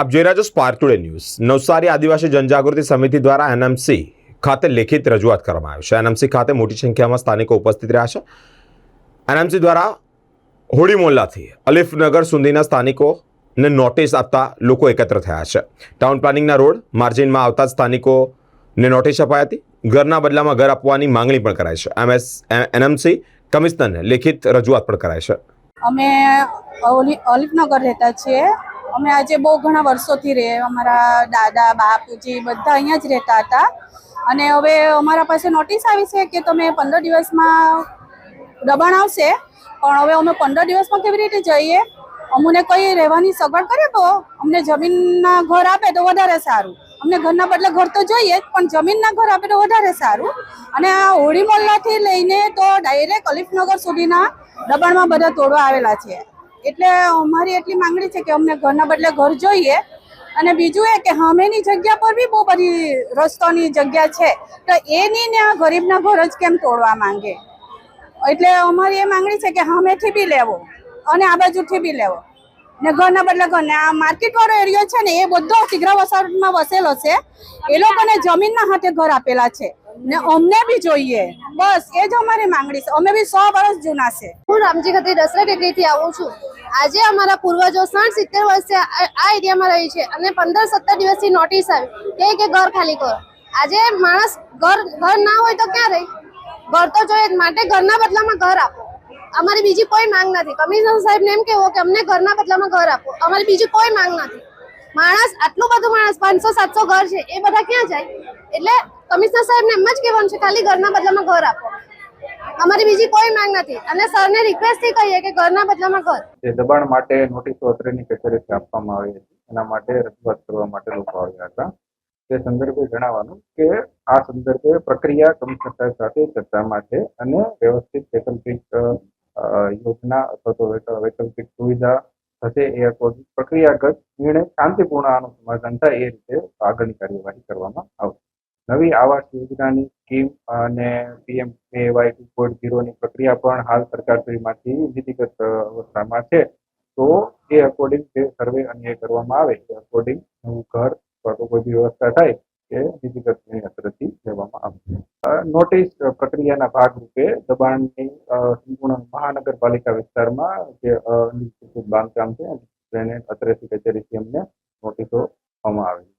આપ જોઈ રહ્યા છો સ્પાર્ક ટુડે ન્યૂઝ નવસારી આદિવાસી જનજાગૃતિ સમિતિ દ્વારા એનએમસી ખાતે લેખિત રજૂઆત કરવામાં આવી છે. એનએમસી ખાતે મોટી સંખ્યામાં સ્થાનિકો ઉપસ્થિત રહ્યા છે. એનએમસી દ્વારા હોળી મોલ્લાથી અલીફનગર સુધીના સ્થાનિકોને નોટિસ આપતા લોકો એકત્ર થયા છે. ટાઉન પ્લાનિંગના રોડ માર્જિનમાં આવતા સ્થાનિકોને નોટિસ અપાઈ હતી. ઘરના બદલામાં ઘર આપવાની માંગણી પણ કરાઈ છે. એમએસ એનએમસી કમિશનરને લેખિત રજૂઆત પણ કરાઈ છે. અમે ઓલી રહેતા છીએ. અમે આજે બહુ ઘણા વર્ષોથી રહે, અમારા દાદા, બાપુજી બધા અહીંયા જ રહેતા હતા. અને હવે અમારા પાસે નોટિસ આવી છે કે તમે પંદર દિવસમાં દબાણ આવશે, પણ હવે અમે પંદર દિવસમાં કેવી રીતે જઈએ? અમને કઈ રહેવાની સગવડ કરે તો અમને જમીનના ઘર આપે તો વધારે સારું. અમને ઘરના બદલે ઘર તો જોઈએ જ, પણ જમીનના ઘર આપે તો વધારે સારું. અને આ હોળી મોલ્લાથી લઈને તો ડાયરેક્ટ અલીફનગર સુધીના દબાણમાં બધા તોડવા આવેલા છે. એટલે અમારી એટલી માંગણી છે કે અમને ઘરના બદલે ઘર જોઈએ. અને બીજું એ કે હમેની જગ્યા પર બી બહુ બધી રસ્તોની જગ્યા છે. તો એની ને આ ગરીબના ઘર જ કેમ તોડવા માંગે? એટલે અમારી એ માંગણી છે કે હમેથી બી લેવો અને આ બાજુથી બી લેવો. ને ઘરના બદલે ઘરને આ માર્કેટવાળો એરિયો છે ને એ બધો સીગરા વસાવટમાં વસેલો છે. એ લોકોને જમીનના હાથે ઘર આપેલા છે. ને અમને બી જોઈએ. બસ, એ જ અમારી માંગણી છે. અમે બી સો વર્ષ જૂના છે. હું રામજી ખત્રી દસરા ટેકરીથી આવું છું. આજે અમારા પૂર્વજો સાઠ સિત્તેર વર્ષે આ એરિયામાં રહી છે અને પંદર સત્તર દિવસથી નોટિસ આવી. કે કે ઘર ખાલી કરો. આજે માણસ ઘર ઘર ના હોય તો ક્યાં રહે? ઘર તો જોઈએ માટે ઘરના બદલામાં ઘર આપો. અમારી બીજી કોઈ માંગ નથી. કમિશનર સાહેબને એમ કહેવો કે અમને ઘરના બદલામાં ઘર આપો. અમારી બીજી કોઈ માંગ નથી. માણસ, આટલું બધું માણસ પાંચસો સાતસો ઘર છે, એ બધા ક્યાં જાય? એટલે કમિશનર સાહેબને એમ જ કહેવાનું છે ખાલી ઘરના બદલામાં ઘર આપો. અમારી બીજી કોઈ માંગ નથી. અને સરને રિક્વેસ્ટથી કહીએ કે ઘરના બદલામાં ઘર. જે દબાણ માટે નોટિસો અત્રેની કચેરીથી આપવામાં આવી હતી. એના માટે રજૂઆત કરવા માટે લોકો આવ્યા હતા. તે સંદર્ભે જણાવવાનું કે આ સંદર્ભે પ્રક્રિયા કમિશનર સાથે ચર્ચામાં છે અને વ્યવસ્થિત વૈકલ્પિક યોજના અથવા તો વૈકલ્પિક સુવિધા થશે એ પ્રક્રિયાગત નિર્ણય શાંતિપૂર્ણ આનું સમાધાન થાય એ રીતે આગળની કાર્યવાહી કરવામાં આવશે. નવી આવાસ યોજનાની સ્કીમ અને પીએમ કેવાય ટુ પોઈન્ટ ઝીરોની પ્રક્રિયા પણ હાલ સરકાર શ્રીમાંથી વિધિગત અવસ્થામાં છે. તો એ અકોર્ડિંગ જે સર્વે અને એ કરવામાં આવે એ અકોર્ડિંગ નવું ઘર અથવા તો કોઈ બી વ્યવસ્થા થાય એ વિધિગત તરફથી લેવામાં આવશે નોટિસ પ્રક્રિયાના ભાગરૂપે દબાણની સંપૂર્ણ મહાનગરપાલિકા વિસ્તારમાં જે અનિશ્ચિત બાંધકામ છે તેને અત્રેથી કચેરીથી અમને નોટિસો આપવામાં આવે